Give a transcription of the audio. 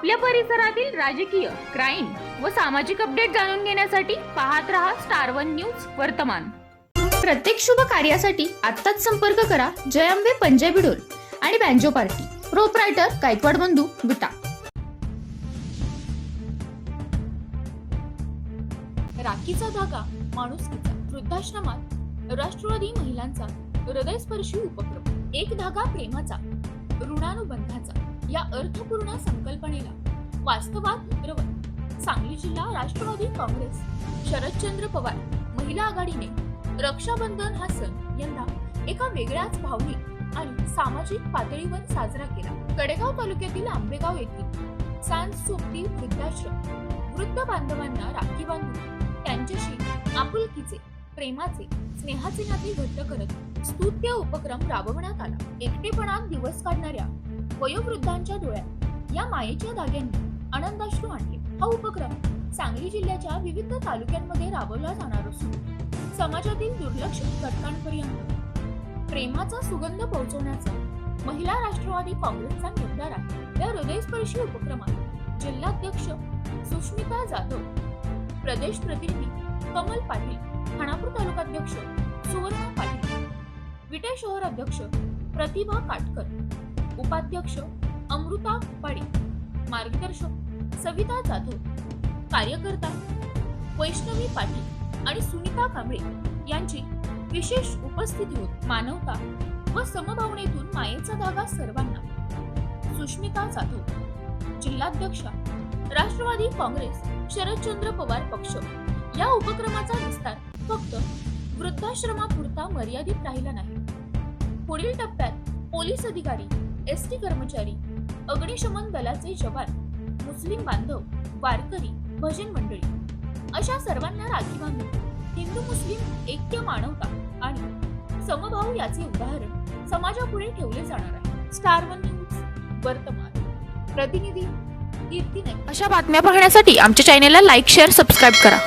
आपल्या परिसरातील राजकीय क्राईम व सामाजिक अपडेट जाणून घेण्यासाठी पाहत रहा स्टार वन न्यूज वर्तमान. प्रत्येक शुभ कार्यासाठी आत्ताच संपर्क करा जयंबे पंजाबी डोल आणि बँजो पार्टी. प्रोपरायटर गायकवाड बंधू विटा राखीचा धागा माणुसकीचा वृद्धाश्रमात राष्ट्रवादी महिलांचा हृदयस्पर्शी उपक्रम. एक धागा प्रेमाचा ऋणानुबंधाचा. या अर्थपूर्ण संकल्पनेला वास्तवात उतरवत सांगली जिल्हा राष्ट्रवादी काँग्रेस. शरदचंद्र पवार महिला आघाडीने रक्षाबंधन हा सण यंदा एका वेगळ्याच भावनिक आणि सामाजिक पातळीवर साजरा केला. कडेगाव तालुक्यातील आंबेगाव येथील सांज सोबती वृद्धाश्रम वृद्ध बांधवांना राखी बांधून त्यांच्याशी आपुलकीचे प्रेमाचे स्नेहाचे नाते घट्ट करत स्तुत्य उपक्रम राबवण्यात आला. एकटेपणात दिवस काढणाऱ्या वयोवृद्धांच्या डोळ्यात या मायेच्या धाग्यांनी आनंदाश्रू आणले. हा उपक्रम सांगली जिल्ह्याच्या विविध तालुक्यांमध्ये राबवला जाणार असून समाजातील दुर्लक्षित घटकांपर्यंत प्रेमाचा सुगंध पोहोचवण्याचा महिला राष्ट्रवादी काँग्रेसचा निर्धार आहे. या हृदयस्पर्शी उपक्रमात जिल्हाध्यक्ष सुष्मिता जाधव प्रदेश प्रतिनिधी कमल पाटील खानापूर तालुकाध्यक्ष सुवर्ण पाटील विटे शहर अध्यक्ष प्रतिभा काटकर उपाध्यक्ष अमृता कुपाडे मार्गदर्शक सविता जाधव कार्यकर्ता वैष्णवी पाटील आणि सुनीता कांबळे यांची विशेष उपस्थिती होत. मानवता व समभावनेतून मायेचा धागा सर्वांना. सुष्मिता जाधव जिल्हाध्यक्षा राष्ट्रवादी काँग्रेस शरदचंद्र पवार पक्ष. या उपक्रमाचा विस्तार फक्त वृद्धाश्रमापुरता मर्यादित राहिला नाही. पुढील टप्प्यात पोलीस अधिकारी एस टी कर्मचारी अग्निशमन दलाचे जवान मुस्लिम बांधव वारकरी भजन मंडळी. अशा सर्वांना राखी बांधून हिंदू मुस्लिम ऐक्य मानवता आणि समभाव याचे उदाहरण समाजापुढे ठेवले जाणार आहे. स्टार वन न्यूज वर्तमान. प्रतिनिधी कीर्ती अशा बातम्या पाहण्यासाठी आमच्या चॅनेलला लाईक शेअर सबस्क्राईब करा.